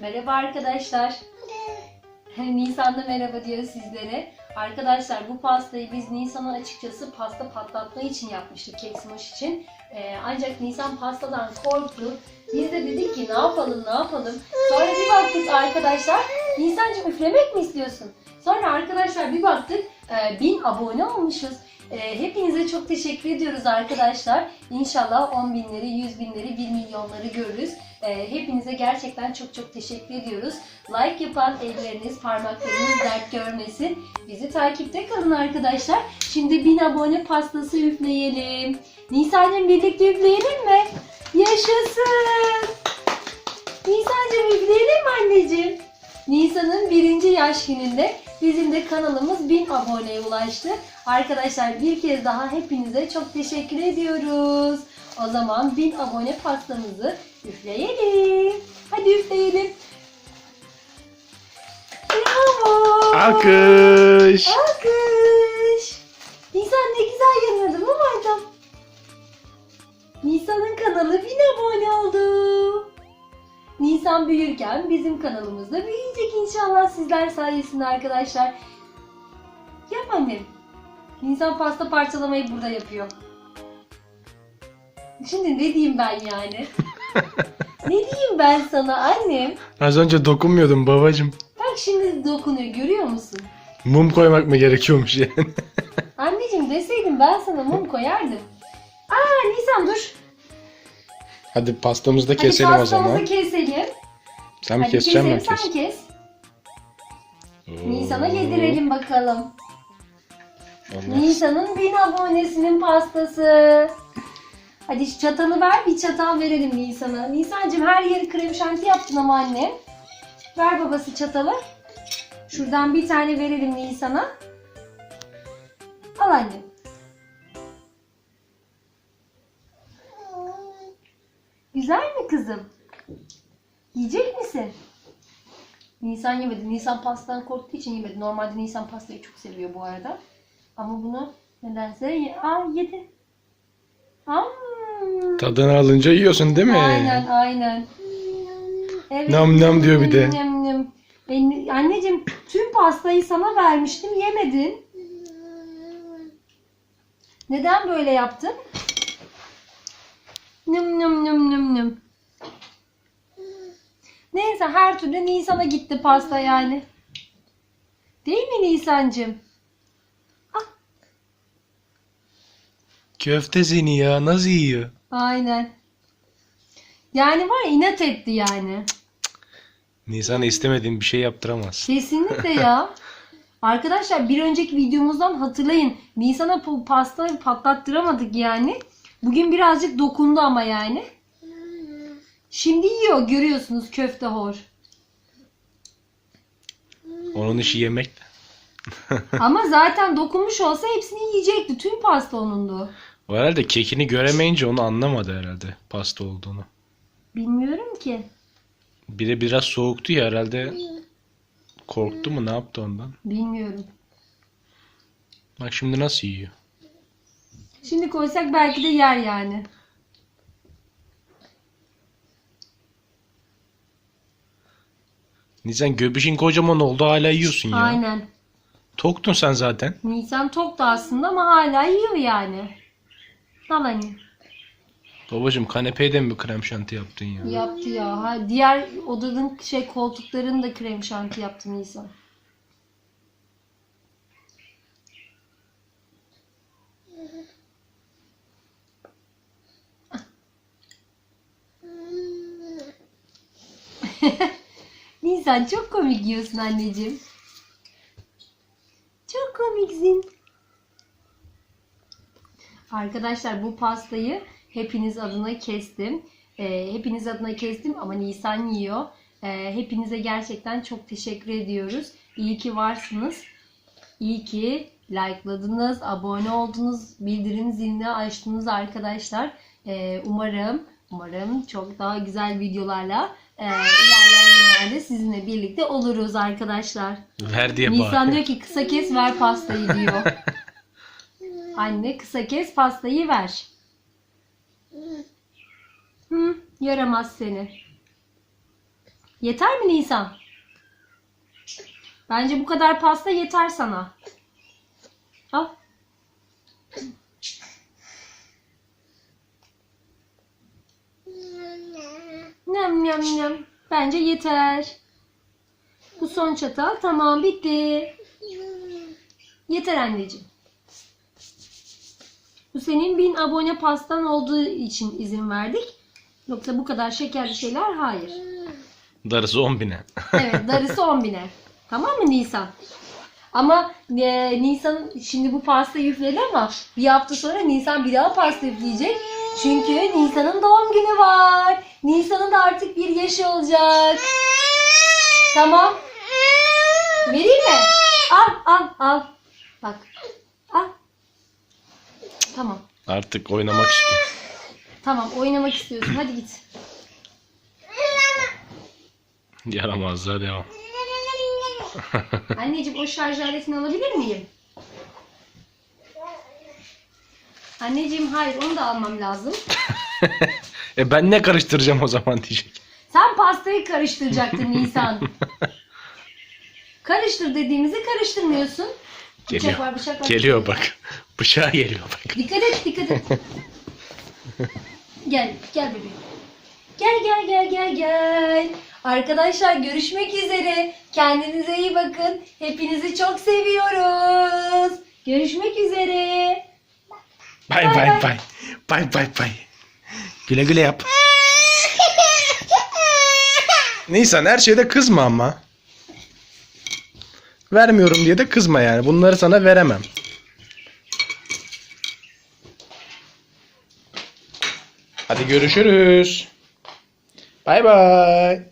Merhaba arkadaşlar. Nisan da merhaba diyor sizlere. Arkadaşlar bu pastayı biz Nisan'a açıkçası pasta patlatma için yapmıştık kek smash için. Ee, ancak Nisan pastadan korktu. Biz de dedik ki ne yapalım ne yapalım. Sonra bir baktık arkadaşlar. Nisan'cığım üflemek mi istiyorsun? Sonra arkadaşlar bir baktık e, 1000 abone olmuşuz. E, hepinize çok teşekkür ediyoruz arkadaşlar. İnşallah 10 binleri, 100 binleri, 1 milyonları görürüz. E, hepinize gerçekten çok çok teşekkür ediyoruz. Like yapan elleriniz, parmaklarınız dert görmesin. Bizi takipte kalın arkadaşlar. Şimdi 1000 abone pastası üfleyelim. Nisan'cığım birlikte üfleyelim mi? Yaşasın. Nisan'cığım üfleyelim mi anneciğim? Nisan'ın birinci yaş gününde bizim de kanalımız 1000 aboneye ulaştı. Arkadaşlar bir kez daha hepinize çok teşekkür ediyoruz. O zaman 1000 abone pastamızı üfleyelim. Hadi üfleyelim. Bravo. Alkış. Alkış. Nisan ne güzel yanıyordu değil mi Maytam? Nisan'ın kanalı 1000 abone oldu. Nisan büyürken bizim kanalımızda büyüyecek inşallah sizler sayesinde arkadaşlar. Yap annem. Nisan pasta parçalamayı burada yapıyor. Şimdi ne diyeyim ben yani? ne diyeyim ben sana annem? Az önce dokunmuyordum babacım. Bak şimdi dokunuyor görüyor musun? Mum koymak mı gerekiyormuş yani? Anneciğim deseydim ben sana mum koyardım. Aa Nisan dur. Hadi pastamızı da Hadi keselim o pastamızı zaman. keselim. Sen mi Hadi keseceksin ben keselim, kes. sen kes. Nisan'a yedirelim bakalım. Allah. Nisan'ın bin abonesinin pastası. Hadi çatalı ver bir çatal verelim Nisan'a. Nisan'cığım her yeri krem şanti yaptın ama annem. Ver babası çatalı. Şuradan bir tane verelim Nisan'a. Al annem. Güzel mi kızım? Yiyecek misin? Nisan yemedi. Nisan pastadan korktuğu için yemedi. Normalde Nisan pastayı çok seviyor bu arada. Ama bunu nedense ye- Aa, yedi. Aa. Tadını alınca yiyorsun değil mi? Aynen aynen. Evet. Nam nam diyor bir de. Nem nem. Ben- anneciğim tüm pastayı sana vermiştim yemedin. Neden böyle yaptın? Nım nım nım nım nım. Neyse her türlü Nisan'a gitti pasta yani. Değil mi Nisan'cığım? Köfte seni ya nasıl yiyor? Aynen. Yani var ya inat etti yani. Nisan istemediğin bir şey yaptıramaz. Kesinlikle ya. Arkadaşlar bir önceki videomuzdan hatırlayın. Nisan'a pa- pasta patlattıramadık yani. Bugün birazcık dokundu ama yani. Şimdi yiyor görüyorsunuz köfte hor. Onun işi yemek. Ama zaten dokunmuş olsa hepsini yiyecekti. Tüm pasta onundu. O herhalde kekini göremeyince onu anlamadı herhalde pasta olduğunu. Bilmiyorum ki. Bir de biraz soğuktu ya herhalde korktu mu ne yaptı ondan. Bilmiyorum. Bak şimdi nasıl yiyor. Şimdi koysak belki de yer yani. Nisan göbüşün kocaman oldu hala yiyorsun ya. Aynen. Toktun sen zaten. Nisan tok da aslında ama hala yiyor yani. Al hani. Babacım kanepeye de mi krem şanti yaptın ya? Yaptı ya. Ha, diğer odanın şey koltuklarını da krem şanti yaptı Nisan. Nisan çok komik yiyorsun anneciğim. Çok komiksin. Arkadaşlar bu pastayı hepiniz adına kestim. Ee, hepiniz adına kestim ama Nisan yiyor. Ee, hepinize gerçekten çok teşekkür ediyoruz. İyi ki varsınız. İyi ki likeladınız, abone oldunuz, bildirim zilini açtınız arkadaşlar. Ee, umarım, umarım çok daha güzel videolarla e, ilerleyen günlerde sizinle birlikte oluruz arkadaşlar. Ver diye Nisan bağır. diyor ki kısa kes ver pastayı diyor. Anne kısa kes pastayı ver. Hı, yaramaz seni. Yeter mi Nisan? Bence bu kadar pasta yeter sana. Al. Nem nem nem. Bence yeter. Bu son çatal. Tamam bitti. Yeter anneciğim. Bu senin bin abone pastan olduğu için izin verdik. Yoksa bu kadar şekerli şeyler hayır. Darısı 10 bine. Evet darısı 10 bine. Tamam mı Nisan? Ama e, Nisan şimdi bu pastayı üfledi ama bir hafta sonra Nisan bir daha pasta üfleyecek. Çünkü Nisan'ın doğum günü var. Nisan'ın da artık bir yaşı olacak. Tamam. Vereyim mi? Al al al. Bak. Tamam. Artık oynamak istiyor. Tamam oynamak istiyorsun. Hadi git. Yaramazlığa devam. Anneciğim o şarj aletini alabilir miyim? Anneciğim hayır onu da almam lazım. e ben ne karıştıracağım o zaman diyecek. Sen pastayı karıştıracaktın Nisan. Karıştır dediğimizi karıştırmıyorsun. Bıçak Geliyor. var bıçak var. Geliyor bak. Bıçağı geliyor bak. Dikkat et dikkat et. gel gel bebeğim. Gel gel gel gel gel. Arkadaşlar görüşmek üzere. Kendinize iyi bakın. Hepinizi çok seviyoruz. Görüşmek üzere. Bay. bay bay. Bay bay bay. Güle güle yap. Nisan her şeyde kızma ama. Vermiyorum diye de kızma yani. Bunları sana veremem. Hadi görüşürüz. Bay bay.